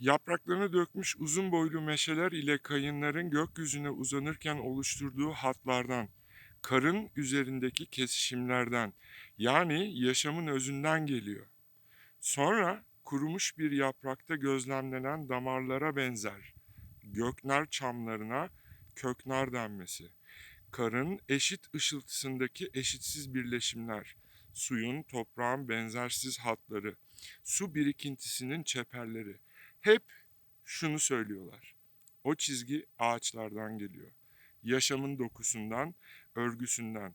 Yapraklarını dökmüş uzun boylu meşeler ile kayınların gökyüzüne uzanırken oluşturduğu hatlardan, karın üzerindeki kesişimlerden, yani yaşamın özünden geliyor. Sonra kurumuş bir yaprakta gözlemlenen damarlara benzer göknar çamlarına köknar denmesi. Karın eşit ışıltısındaki eşitsiz birleşimler, suyun, toprağın benzersiz hatları, su birikintisinin çeperleri hep şunu söylüyorlar. O çizgi ağaçlardan geliyor. Yaşamın dokusundan, örgüsünden.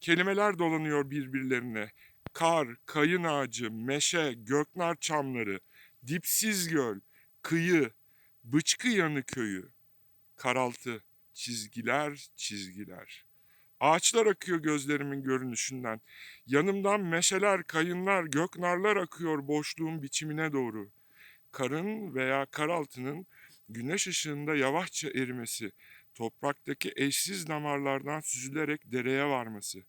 Kelimeler dolanıyor birbirlerine. Kar, kayın ağacı, meşe, göknar çamları, dipsiz göl, kıyı, bıçkı yanı köyü, karaltı, çizgiler, çizgiler. Ağaçlar akıyor gözlerimin görünüşünden. Yanımdan meşeler, kayınlar, göknarlar akıyor boşluğun biçimine doğru. Karın veya karaltının güneş ışığında yavaşça erimesi, topraktaki eşsiz damarlardan süzülerek dereye varması,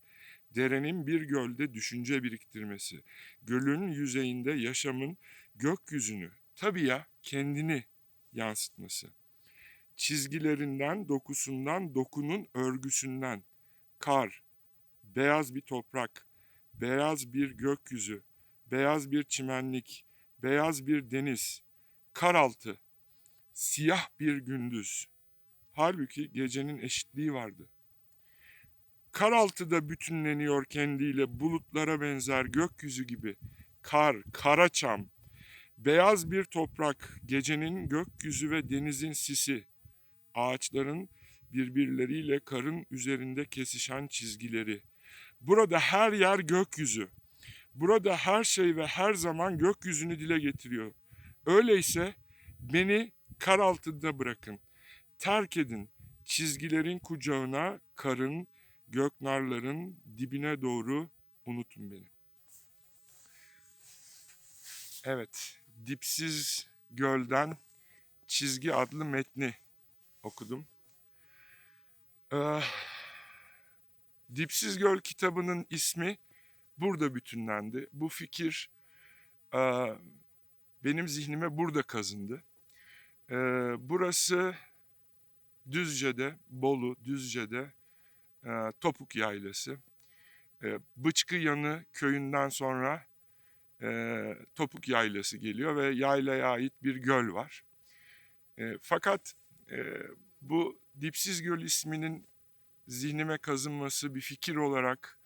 derenin bir gölde düşünce biriktirmesi, gölün yüzeyinde yaşamın gökyüzünü, tabii ya kendini yansıtması. Çizgilerinden, dokusundan, dokunun örgüsünden, kar, beyaz bir toprak, beyaz bir gökyüzü, beyaz bir çimenlik, beyaz bir deniz, karaltı, siyah bir gündüz. Halbuki gecenin eşitliği vardı. Karaltıda bütünleniyor kendiyle bulutlara benzer gökyüzü gibi. Kar, karaçam, beyaz bir toprak, gecenin gökyüzü ve denizin sisi, ağaçların birbirleriyle karın üzerinde kesişen çizgileri. Burada her yer gökyüzü. Burada her şey ve her zaman gökyüzünü dile getiriyor. Öyleyse beni kar altında bırakın. Terk edin. Çizgilerin kucağına, karın, göknarların dibine doğru unutun beni. Evet, Dipsiz Göl'den Çizgi adlı metni okudum. Ee, Dipsiz Göl kitabının ismi burada bütünlendi. Bu fikir benim zihnime burada kazındı. Burası Düzce'de, Bolu, Düzce'de Topuk Yaylası. Bıçkı Yanı köyünden sonra Topuk Yaylası geliyor ve yaylaya ait bir göl var. Fakat bu Dipsiz Göl isminin zihnime kazınması bir fikir olarak,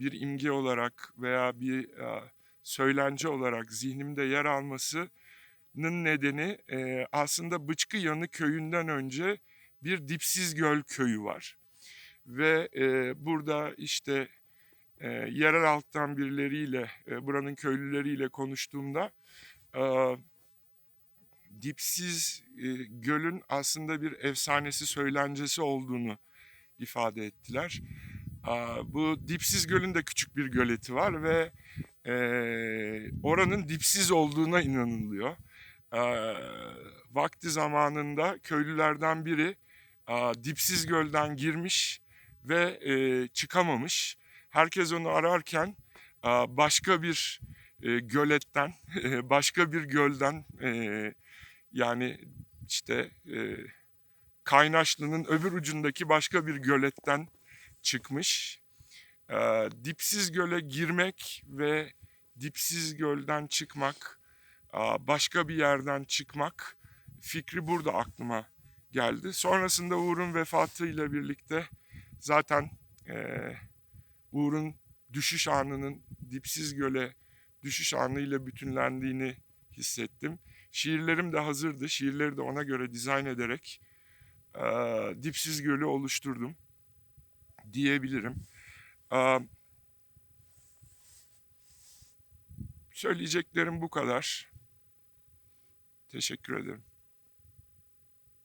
bir imge olarak veya bir e, söylence olarak zihnimde yer almasının nedeni e, aslında Bıçkı Yanı köyünden önce bir Dipsiz Göl köyü var. Ve e, burada işte e, yerel alttan birileriyle, e, buranın köylüleriyle konuştuğumda e, Dipsiz e, Göl'ün aslında bir efsanesi, söylencesi olduğunu ifade ettiler. Bu Dipsiz Göl'ün de küçük bir göleti var ve e, oranın dipsiz olduğuna inanılıyor. E, vakti zamanında köylülerden biri e, Dipsiz Göl'den girmiş ve e, çıkamamış. Herkes onu ararken e, başka bir e, göletten, başka bir gölden e, yani işte e, Kaynaşlı'nın öbür ucundaki başka bir göletten çıkmış. E, dipsiz göle girmek ve dipsiz gölden çıkmak, e, başka bir yerden çıkmak fikri burada aklıma geldi. Sonrasında Uğur'un vefatıyla birlikte zaten e, Uğur'un düşüş anının dipsiz göle düşüş anıyla bütünlendiğini hissettim. Şiirlerim de hazırdı. Şiirleri de ona göre dizayn ederek e, dipsiz gölü oluşturdum diyebilirim. Söyleyeceklerim bu kadar. Teşekkür ederim.